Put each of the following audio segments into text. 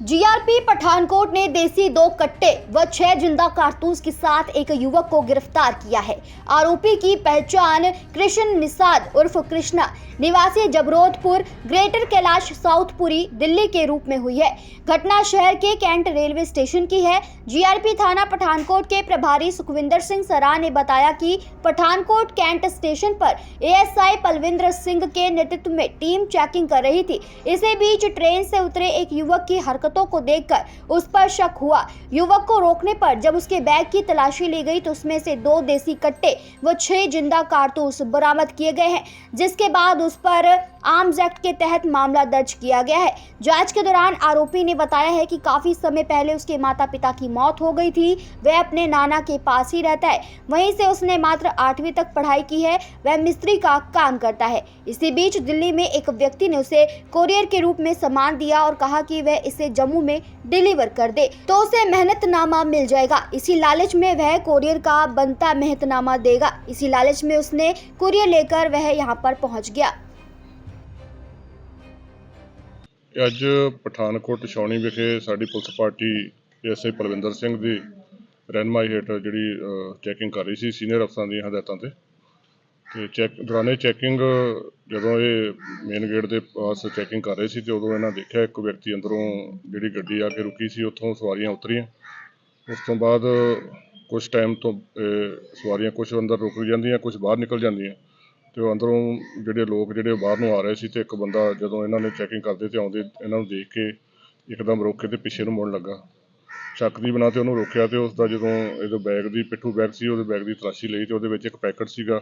GRP Pathankot ने देसी दो कट्टे व छह ज़िंदा कारतूस के साथ एक युवक को गिरफ़्तार किया है। आरोपी की पहचान कृष्ण निषाद उर्फ़ कृष्णा, निवासी जबरोधपुर ग्रेटर कैलाश साउथपुरी, दिल्ली के रूप में हुई है। घटना शहर के कैंट रेलवे स्टेशन की है। जीआरपी थाना पठानकोट के प्रभारी सुखविंदर सिंह सरा ने बताया कि पठानकोट कैंट स्टेशन पर एएसआई पलविंद्र सिंह के नेतृत्व में टीम चेकिंग कर रही थी। इसी बीच ट्रेन से उतरे एक युवक की हरकतों को देखकर उस पर शक हुआ। युवक को रोकने पर जब उसके बैग की तलाशी ली गई तो उसमें से दो देसी कट्टे व छह ज़िंदा कारतूस बरामद किए गए हैं, जिसके बाद उस पर आर्म्स एक्ट के तहत मामला दर्ज किया गया है। जाँच के दौरान आरोपी ने बताया है कि काफ़ी समय पहले उसके माता पिता की मौत हो गई थी, वह अपने नाना के पास ही रहता है। वहीं से उसने मात्र आठवीं तक पढ़ाई की है, वह मिस्त्री का काम करता है। इसी बीच दिल्ली में एक व्यक्ति ने उसे कोरियर के रूप में सामान दिया और कहा कि वह इसे जम्मू में डिलीवर कर दे तो उसे मेहनतनामा मिल जाएगा इसी लालच में वह कोरियर का बनता मेहनतनामा देगा इसी लालच में उसने कुरियर लेकर वह यहाँ पर पहुँच गया ਅੱਜ ਪਠਾਨਕੋਟ ਛਾਉਣੀ ਵਿਖੇ ਸਾਡੀ police party SI Palwinder Singh ਦੀ ਰਹਿਨਮਾਈ ਹੇਠ ਜਿਹੜੀ ਚੈਕਿੰਗ ਕਰ ਰਹੀ ਸੀ ਸੀਨੀਅਰ ਅਫਸਰਾਂ ਦੀਆਂ ਹਦਾਇਤਾਂ ਤੇ ਤੇ ਚੈੱਕ ਦੌਰਾਨੇ ਚੈਕਿੰਗ ਜਦੋਂ ਇਹ ਮੇਨ ਗੇਟ ਦੇ ਪਾਸ ਚੈਕਿੰਗ ਕਰ ਰਹੇ ਸੀ ਤੇ ਉਦੋਂ ਇਹਨਾਂ ਦੇਖਿਆ ਇੱਕ ਵਿਅਕਤੀ ਅੰਦਰੋਂ ਜਿਹੜੀ ਗੱਡੀ ਆ ਕੇ ਰੁਕੀ ਸੀ, ਉੱਥੋਂ ਸਵਾਰੀਆਂ ਉਤਰੀਆਂ। ਉਸ ਤੋਂ ਬਾਅਦ ਕੁਝ ਟਾਈਮ ਤੋਂ, ਇਹ ਸਵਾਰੀਆਂ ਕੁਝ ਅੰਦਰ ਰੁਕ ਜਾਂਦੀਆਂ ਕੁਝ ਬਾਹਰ ਨਿਕਲ ਜਾਂਦੀਆਂ। ਤੇ ਉਹ ਅੰਦਰੋਂ ਜਿਹੜੇ ਲੋਕ ਜਿਹੜੇ ਉਹ ਬਾਹਰ ਨੂੰ ਆ ਰਹੇ ਸੀ ਤੇ ਇੱਕ ਬੰਦਾ ਜਦੋਂ ਇਹਨਾਂ ਨੇ ਚੈਕਿੰਗ ਕਰਦੇ ਤੇ ਆਉਂਦੇ, ਇਹਨਾਂ ਨੂੰ ਦੇਖ ਕੇ ਇੱਕਦਮ ਰੋਕ ਕੇ ਤੇ ਪਿੱਛੇ ਨੂੰ ਮੁੜਨ ਲੱਗਾ। ਸ਼ੱਕ ਦੀ ਬਣਾ ਤੇ ਉਹਨੂੰ ਰੋਕਿਆ ਤੇ ਉਸ ਦਾ ਜਦੋਂ ਇਹਦੇ ਬੈਗ ਦੀ ਪਿੱਠੂ ਬੈਗ ਸੀ, ਉਹਦੇ ਬੈਗ ਦੀ ਤਲਾਸ਼ੀ ਲਈ ਤੇ ਉਹਦੇ ਵਿੱਚ ਇੱਕ ਪੈਕਟ ਸੀਗਾ।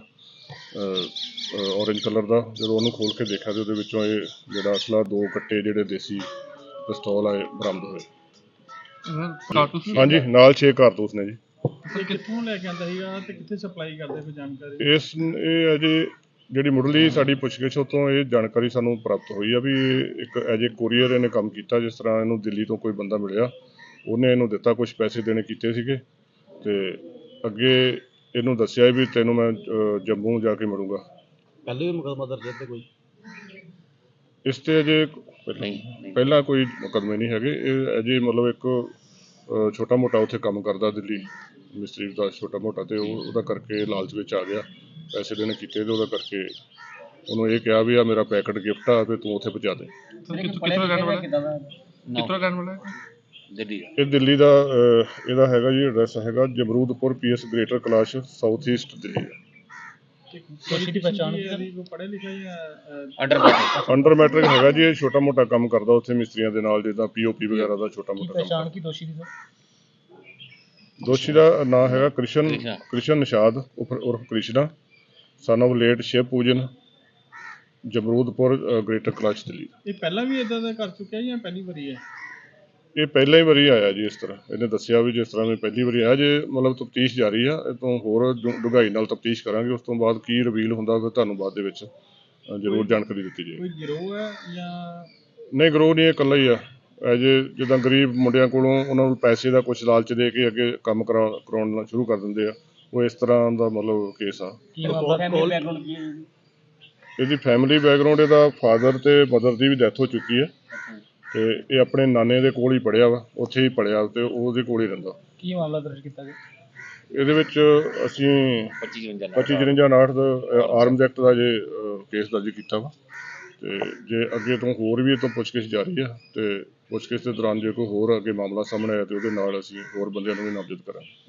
ਔਰੇਂਜ ਕਲਰ ਦਾ ਜਦੋਂ ਉਹਨੂੰ ਖੋਲ ਕੇ ਦੇਖਿਆ ਤੇ ਉਹਦੇ ਵਿੱਚੋਂ ਇਹ ਜਿਹੜਾ ਅਸਲਾ ਦੋ ਕੱਟੇ ਜਿਹੜੇ ਦੇਸੀ ਪਿਸਤੌਲ ਆਏ ਬਰਾਮਦ ਹੋਏ। ਕਾਰਤੂਸ ਹਾਂਜੀ ਨਾਲ 6 ਕਾਰਤੂਸ ਨੇ ਜੀ। ਤੇ ਕਿੱਥੋਂ ਲੈ ਕੇ ਆਂਦਾ ਸੀਗਾ ਤੇ ਕਿੱਥੇ ਸਪਲਾਈ ਕਰਦੇ ਕੋਈ ਜਾਣਕਾਰੀ? ਇਸ ਇਹ ਅਜੇ ਜਿਹੜੀ ਮੁੱਢਲੀ ਸਾਡੀ ਪੁੱਛਗਿੱਛ ਤੋਂ ਇਹ ਜਾਣਕਾਰੀ ਸਾਨੂੰ ਪ੍ਰਾਪਤ ਹੋਈ ਆ ਵੀ ਇਹ ਇੱਕ ਐਜੇ ਕੋਰੀਅਰ ਇਹਨੇ ਕੰਮ ਕੀਤਾ ਜਿਸ ਤਰ੍ਹਾਂ ਇਹਨੂੰ ਦਿੱਲੀ ਤੋਂ ਕੋਈ ਬੰਦਾ ਮਿਲਿਆ। ਉਹਨੇ ਇਹਨੂੰ ਦਿੱਤਾ ਕੁਝ ਪੈਸੇ ਦੇਣੇ ਕੀਤੇ ਸੀਗੇ। ਤੇ ਅੱਗੇ ਇਹਨੂੰ ਦੱਸਿਆ ਵੀ ਤੈਨੂੰ ਮੈਂ ਅਹ, ਜੰਮੂ ਜਾ ਕੇ ਮਿਲੂੰਗਾ ਪਹਿਲੇ ਵੀ ਮੁਕੱਦਮਾ ਦਰਜ ਹੈ ਤੇ ਕੋਈ? ਇਸ ਤੇ ਅਜੇ ਪਹਿਲਾਂ ਕੋਈ ਮੁਕੱਦਮੇ ਨਹੀਂ ਹੈਗੇ। ਇਹ ਅਜੇ ਮਤਲਬ ਇੱਕ ਛੋਟਾ ਮੋਟਾ ਉੱਥੇ ਕੰਮ ਕਰਦਾ ਦਿੱਲੀ ਮਿਸਤਰੀ ਦਾ ਛੋਟਾ ਮੋਟਾ ਤੇ ਉਹ ਉਹਦਾ ਕਰਕੇ ਲਾਲਚ ਵਿੱਚ ਆ ਗਿਆ। ਪੈਸੇ ਦੇਣੇ ਕੀਤੇ ਤੇ ਉਹਦਾ ਕਰਕੇ ਉਹਨੂੰ ਇਹ ਕਿਹਾ ਵੀ ਆ ਮੇਰਾ ਪੈਕਟ ਗਿਫਟ ਆ ਤੇ ਤੂੰ ਉੱਥੇ ਪਹੁੰਚਾ ਦੇ। ਕਿੱਥੋਂ ਕਿੱਥੋਂ ਰਹਿਣ ਵਾਲਾ ਕਿੱਥੋਂ ਰਹਿਣ ਵਾਲਾ ਹੈ? ਦਿੱਲੀ ਇਹ ਦਿੱਲੀ ਦਾ ਅਹ, ਇਹਦਾ ਹੈਗਾ ਜੀ ਐਡਰੈਸ ਹੈਗਾ Jamrudpur PS greater Kailash south east Delhi ਦੀ ਪਛਾਣ ਪੜ੍ਹੇ ਜਾਂ ਅਹ, ਅੰਡਰ ਮੈਟ੍ਰਿਕ ਹੈਗਾ ਜੀ ਇਹ ਛੋਟਾ ਮੋਟਾ ਕੰਮ ਕਰਦਾ ਉੱਥੇ ਮਿਸਤਰੀਆਂ ਦੇ ਨਾਲ ਜਿੱਦਾਂ ਪੀਓਪੀ ਵਗੈਰਾ ਦਾ ਛੋਟਾ ਮੋਟਾ ਕੰਮ ਕੀ ਦੋਸ਼ੀ ਦੀ ਸਰ? ਦੋਸ਼ੀ ਦਾ ਨਾਮ ਹੈਗਾ ਕ੍ਰਿਸ਼ਨ ਕ੍ਰਿਸ਼ਨਾ। ਕ੍ਰਿਸ਼ਨ ਨਿਸ਼ਾਦ ਉਰਫ ਉਰਫ Krishna son of late Shiv Pujan Jamrudpur greater Kailash Delhi ਇਹ ਪਹਿਲਾਂ ਵੀ ਇਦਾਂ ਦਾ ਕਰ ਚੁੱਕਿਆ ਜਾਂ ਪਹਿਲੀ ਵਾਰੀ ਹੈ? ਇਹ ਪਹਿਲਾਂ ਹੀ ਵਾਰੀ ਆਇਆ ਜੀ ਇਸ ਤਰ੍ਹਾਂ। ਇਹਨੇ ਦੱਸਿਆ ਵੀ ਜਿਸ ਤਰ੍ਹਾਂ ਮੈਂ ਪਹਿਲੀ ਵਾਰੀ ਆਇਆ ਜੇ ਮਤਲਬ ਤਫਤੀਸ਼ ਜਾਰੀ ਆ ਇਹ ਤੋਂ ਹੋਰ ਡੂੰ- ਡੂੰਘਾਈ ਨਾਲ ਤਫਤੀਸ਼ ਕਰਾਂਗੇ ਉਸ ਤੋਂ ਬਾਅਦ ਕੀ ਰਿਵੀਲ ਹੁੰਦਾ ਫਿਰ ਤੁਹਾਨੂੰ ਬਾਅਦ ਦੇ ਵਿੱਚ ਅ, ਜ਼ਰੂਰ ਜਾਣਕਾਰੀ ਦਿੱਤੀ ਜਾਏਗੀ। ਕੋਈ ਗਿਰੋਹ ਹੈ ਜਾਂ? ਨਹੀਂ ਗਰੋਹ ਨਹੀਂ ਇਹ ਇਕੱਲਾ ਹੀ ਆ। ਐਜ ਜਿੱਦਾਂ ਗਰੀਬ ਮੁੰਡਿਆਂ ਕੋਲੋਂ ਉਹਨਾਂ ਨੂੰ ਪੈਸੇ ਦਾ ਕੁਝ ਲਾਲਚ ਦੇ ਕੇ ਅੱਗੇ ਕੰਮ ਕਰਾ ਕਰਾਉਣਾ ਸ਼ੁਰੂ ਕਰ ਦਿੰਦੇ ਆ ਉਹ ਇਸ ਤਰ੍ਹਾਂ ਦਾ ਮਤਲਬ ਕੇਸ ਆ। ਕੀ ਮਾਮਲਾ ਫੈਮਿਲੀ ਬੈਕਗ੍ਰਾਉਂਡ ਕੀ ਹੈ? ਇਹਦੀ ਫੈਮਿਲੀ ਬੈਕਗ੍ਰਾਉਂਡ ਇਹਦਾ ਫਾਦਰ ਤੇ ਮਦਰ ਦੀ ਵੀ ਡੈਥ ਹੋ ਚੁੱਕੀ ਹੈ। ਤੇ ਇਹ ਆਪਣੇ ਨਾਨੇ ਦੇ ਕੋਲ ਹੀ ਪੜਿਆ ਵਾ ਉੱਥੇ ਹੀ ਪੜਿਆ ਤੇ ਉਹਦੇ ਕੋਲ ਹੀ ਰਹਿੰਦਾ। ਕੀ ਮਾਮਲਾ ਦਰਜ ਕੀਤਾ ਗਿਆ? ਇਹਦੇ ਵਿੱਚ ਅਸੀਂ 25 ਜਨ 25 59 ਦਾ ਆਰਮਜ਼ ਐਕਟ ਦਾ ਜੇ ਕੇਸ ਦਰਜ ਕੀਤਾ ਵਾ। ਤੇ ਜੇ ਅੱਗੇ ਤੋਂ ਹੋਰ ਵੀ ਇਹ ਤੋਂ ਪੁੱਛਗਿੱਛ ਜਾਰੀ ਆ ਤੇ ਪੁੱਛਗਿੱਛ ਦੇ ਦੌਰਾਨ ਜੇ ਕੋਈ ਹੋਰ ਅੱਗੇ ਮਾਮਲਾ ਸਾਹਮਣੇ ਆਇਆ ਤੇ ਉਹਦੇ ਨਾਲ ਅਸੀਂ ਹੋਰ ਬੰਦਿਆਂ ਨੂੰ ਵੀ ਨਾਮਜ਼ਦ ਕਰਾਂਗੇ।